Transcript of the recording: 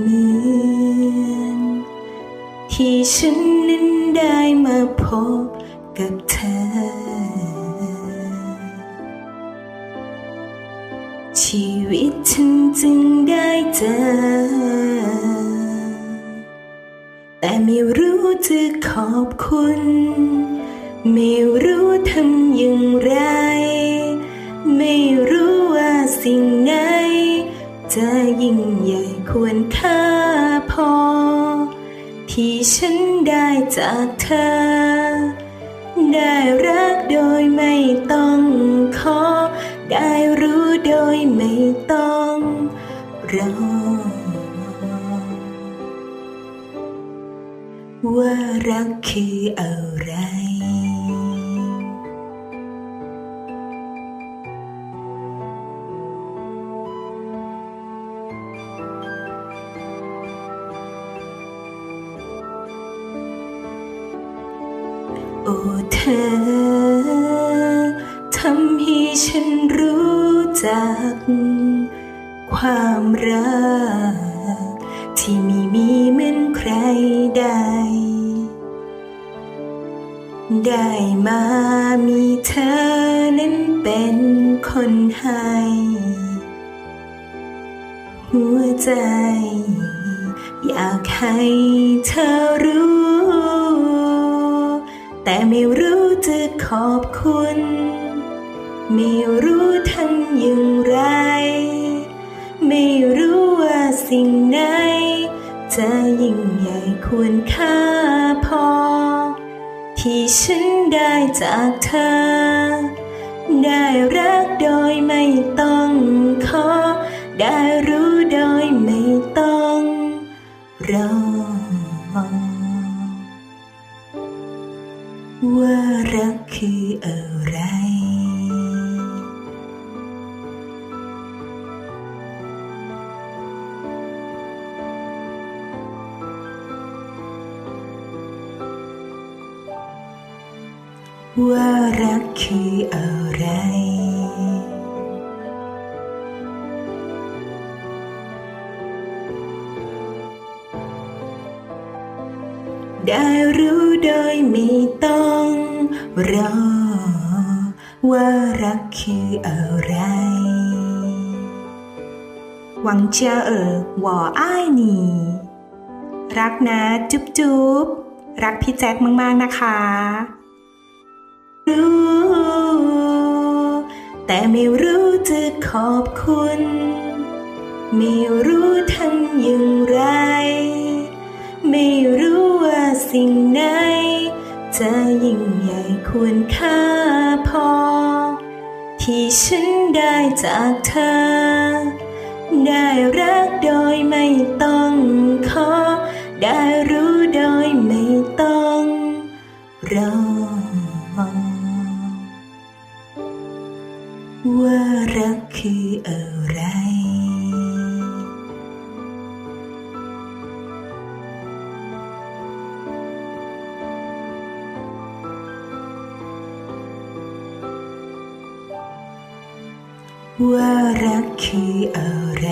เหมือน ที่ฉันนั้นได้มาพบกับเธอ ชีวิตฉันจึงได้เจอ แต่ไม่รู้จะขอบคุณ ไม่รู้ทำอย่างไร ควรค่าพอ ที่ฉันได้จากเธอ ได้รักโดยไม่ต้องขอ ได้รู้โดยไม่ต้องรอว่ารักคืออะไร โอ้เธอ ทำให้ฉันรู้จัก ความรัก ที่ไม่มีเหมือนใครใดได้มามีเธอนั้นเป็นคนให้ หัวใจ อยากให้เธอรู้ ไม่รู้จะขอบคุณ ไม่รู้ทำอย่างไร ไม่รู้ว่าสิ่งไหนจะยิ่งใหญ่ควรค่าพอ ที่ฉันได้จากเธอ ได้รักโดยไม่ต้องขอได้ ว่ารักคืออะไร ว่ารักคืออะไร ได้รู้โดยไม่ต้องรอ ว่ารักคืออะไร หวังเจียเออหวออ้ายหนีรักนะจุ๊บจุ๊บรักพี่แจ็คมาก ๆ นะคะ รู้ แต่ไม่รู้จะขอบคุณ ไม่รู้ทำอย่างไร ไม่รู้ สิ่งไหนจะยิ่งใหญ่ควรค่าพอ ที่ฉันได้จากเธอ ได้รักโดยไม่ต้องขอ ได้รู้โดยไม่ต้องรอ ว่ารักคืออะไร ว่ารักคืออะไร